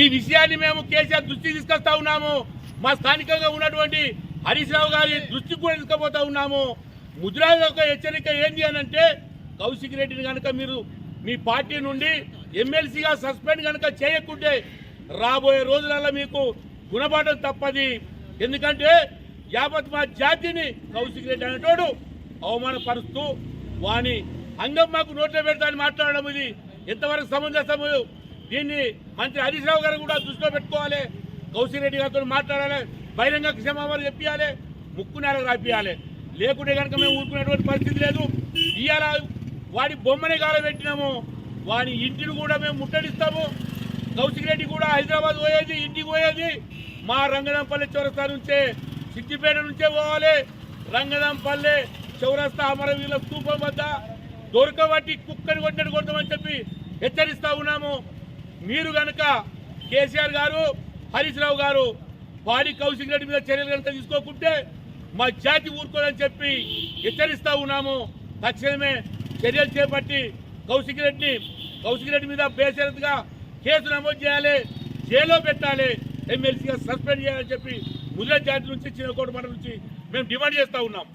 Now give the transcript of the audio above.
ఈ విషయాన్ని మేము కేసీఆర్ దృష్టికి తీసుకొస్తా ఉన్నాము. మా స్థానికంగా ఉన్నటువంటి హరీష్ రావు గారి దృష్టికి కూడా తీసుకుపోతా ఉన్నాము. ముద్రాల యొక్క హెచ్చరిక ఏంటి అని అంటే కౌశిక్ రెడ్డిని కనుక మీరు మీ పార్టీ నుండి ఎమ్మెల్సీగా సస్పెండ్ కనుక చేయకుంటే రాబోయే రోజులలో మీకు గుణపాఠం తప్పది. ఎందుకంటే యావత్ మా జాతిని కౌశిక్ రెడ్డి అనేటోడు అవమానపరుస్తూ వాని అంగం మాకు నోట్లో పెడతాని మాట్లాడడం ఇది ఎంతవరకు సమంజసము దీన్ని మంత్రి హరీష్ రావు గారు కూడా దృష్టిలో పెట్టుకోవాలి. కౌశిరెడ్డి గారితో మాట్లాడాలి. బహిరంగ క్షమాపణ చెప్పాలి ముక్కు నేల రాపియాలి. లేకుంటే కనుక మేము ఊరుకునేటువంటి పరిస్థితి లేదు. ఇవాళ వాడి బొమ్మని కాల పెట్టినాము వాడి ఇంటిని కూడా మేము ముట్టడిస్తాము. కౌశిక్ రెడ్డి కూడా హైదరాబాద్ పోయేది ఇంటికి పోయేది. మా రంగనంపల్లి చౌరస్తా నుంచే సిద్దిపేట నుంచే పోవాలి. రంగనంపల్లి చౌరస్తా అమరవీరుల స్తూపం వద్ద దొరకబట్టి కుక్కని కొట్టినట్టు కొడతామని చెప్పి హెచ్చరిస్తా ఉన్నాము. మీరు కనుక కేసీఆర్ గారు హరీష్ రావు గారు వారి కౌశిక్ రెడ్డి మీద చర్యలు కనుక తీసుకోకుంటే మా జాతి ఊరుకోదని చెప్పి హెచ్చరిస్తా ఉన్నాము. తక్షణమే చర్యలు చేపట్టి కౌశిక్ రెడ్డి కౌశిక్ రెడ్డి మీద బేసరత్గా కేసు నమోదు చేయాలి జైల్లో పెట్టాలి ఎమ్మెల్సీగా సస్పెండ్ చేయాలని చెప్పి ముద్ర జాతి నుంచి చిన్నకోట మండలం నుంచి మేము డిమాండ్ చేస్తూ ఉన్నాం.